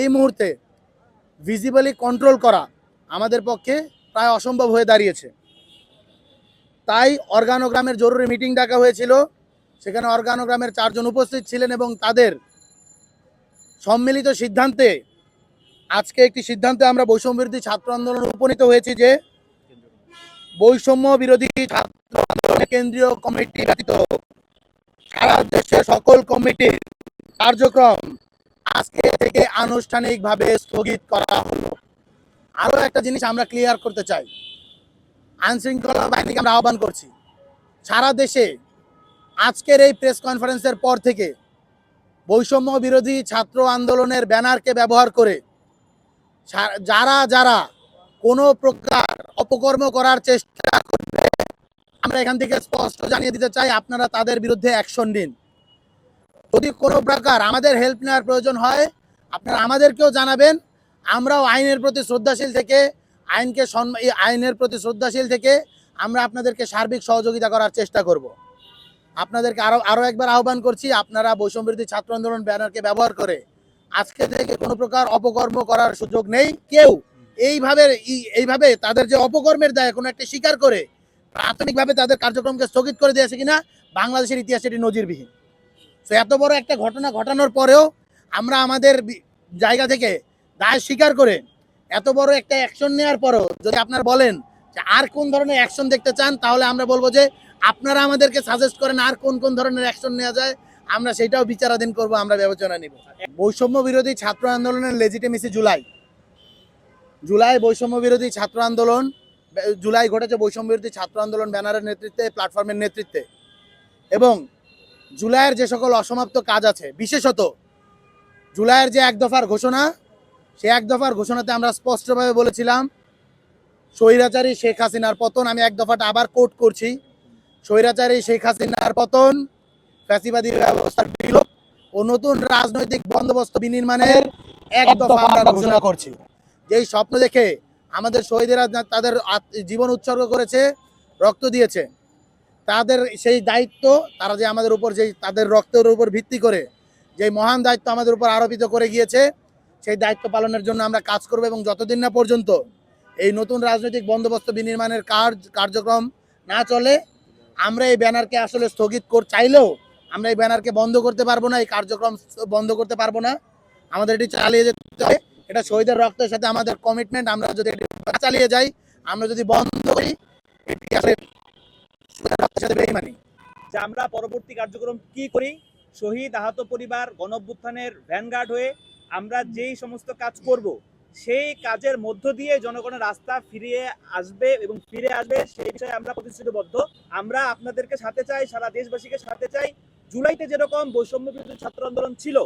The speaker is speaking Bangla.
এই মুহূর্তে ভিজিবলি কন্ট্রোল করা আমাদের পক্ষে প্রায় অসম্ভব হয়ে দাঁড়িয়েছে। তাই অর্গানোগ্রামের জরুরি মিটিং ডাকা হয়েছিল। সেখানে অর্গানোগ্রামের চারজন উপস্থিত ছিলেন এবং তাদের সম্মিলিত সিদ্ধান্তে, আজকে একটি সিদ্ধান্তে আমরা বৈষম্য বিরোধী ছাত্র আন্দোলনে উপনীত হয়েছি যে, বৈষম্য বিরোধী ছাত্র আন্দোলনের কেন্দ্রীয় কমিটি ব্যতীত সারা দেশের সকল কমিটির কার্যক্রম আজকে থেকে আনুষ্ঠানিকভাবে স্থগিত করা হলো। আরও একটা জিনিস আমরা ক্লিয়ার করতে চাই। আইনশৃঙ্খলা বাহিনীকে আমরা আহ্বান করছি, সারা দেশে আজকের এই প্রেস কনফারেন্সের পর থেকে বৈষম্য বিরোধী ছাত্র আন্দোলনের ব্যানারকে ব্যবহার করে যারা যারা কোনো প্রকার অপকর্ম করার চেষ্টা করবে, আমরা এখান থেকে স্পষ্ট জানিয়ে দিতে চাই, আপনারা তাদের বিরুদ্ধে অ্যাকশন নিন। যদি কোনো প্রকার আমাদের হেল্প নেওয়ার প্রয়োজন হয়, আপনারা আমাদেরকেও জানাবেন। আমরাও আইনের প্রতি শ্রদ্ধাশীল থেকে, আইনকে আইনের প্রতি শ্রদ্ধাশীল থেকে আমরা আপনাদেরকে সার্বিক সহযোগিতা করার চেষ্টা করব। আপনাদেরকে আরও আরও একবার আহ্বান করছি, আপনারা বৈষম্য বিরোধী ছাত্র আন্দোলন ব্যানারকে ব্যবহার করে। আজকে থেকে কোনো প্রকার অপকর্ম করার সুযোগ নেই। কেউ এইভাবে, এই- এইভাবে তাদের যে অপকর্মের দায় কোনো একটা স্বীকার করে, প্রাথমিকভাবে তাদের কার্যক্রমকে স্থগিত করে দিয়েছে কিনা, বাংলাদেশের ইতিহাসে এটি নজিরবিহীন। তো এত বড় একটা ঘটনা ঘটানোর পরেও আমরা আমাদের জায়গা থেকে দায় স্বীকার করে এত বড় একটা অ্যাকশন নেওয়ার পরও যদি আপনারা বলেন যে আর কোন ধরনের অ্যাকশন দেখতে চান, তাহলে আমরা বলব যে আপনারা আমাদেরকে সাজেস্ট করেন আর কোন কোন ধরনের অ্যাকশন নেওয়া যায়। আমরা সেটাও বিচারাধীন করব, আমরা বিবেচনা নিব। বৈষম্য বিরোধী ছাত্র আন্দোলনের লেজিটিমেসি জুলাই। জুলাই বৈষম্য বিরোধী ছাত্র আন্দোলন জুলাই ঘটেছে বৈষম্য বিরোধী ছাত্র আন্দোলন ব্যানারের নেতৃত্বে প্ল্যাটফর্মের নেতৃত্বে। এবং জুলাইয়ের যে সকল অসমাপ্ত কাজ আছে বিশেষত জুলাইয়ের যে এক দফার ঘোষণা সে এক দফার ঘোষণাতে আমরা স্পষ্টভাবে বলেছিলাম স্বৈরাচারী শেখ হাসিনার পতন আমি এক দফাটা আবার কোট করছি স্বৈরাচারী শেখ হাসিনার পতন ফ্যাসিবাদী ব্যবস্থার বিলোপ ও নতুন রাজনৈতিক বন্দোবস্ত বিনির্মাণের এক দফা আমরা ঘোষণা করছি। যেই স্বপ্ন দেখে আমাদের শহীদেরা তাদের জীবন উৎসর্গ করেছে রক্ত দিয়েছে। তাদের সেই দায়িত্ব, তারা যে আমাদের উপর যেই তাদের রক্তের উপর ভিত্তি করে যে মহান দায়িত্ব আমাদের উপর আরোপিত করে গিয়েছে, সেই দায়িত্ব পালনের জন্য আমরা কাজ করব এবং যতদিন না পর্যন্ত এই নতুন রাজনৈতিক বন্দোবস্ত বিনির্মাণের কার্য, কার্যক্রম না চলে, আমরা এই ব্যানারকে আসলে স্থগিত কর, চাইলেও আমরা এই ব্যানারকে বন্ধ করতে পারব না, এই কার্যক্রম বন্ধ করতে পারব না। আমাদের এটি চালিয়ে যেতে হবে, এটা শহীদের রক্তের সাথে আমাদের কমিটমেন্ট আমরা যদি চালিয়ে যাই, আমরা যদি বন্ধ করি, এটি আসলে আমরা পরবর্তী কার্যক্রম কি করি? শহীদ, আহত পরিবার, গণঅভ্যুত্থানের ভ্যানগার্ড হয়ে আমরা যেই সমস্ত কাজ করব, সেই কাজের মধ্য দিয়ে জনগণের রাস্তা ফিরিয়ে আসবে এবং ফিরে আসবে, সেই বিষয়ে আমরা প্রতিশ্রুতিবদ্ধ। আমরা আপনাদেরকে সাথে চাই, সারা দেশবাসীকে সাথে চাই। জুলাইতে যেরকম বৈষম্য বিরোধী ছাত্র আন্দোলন ছিল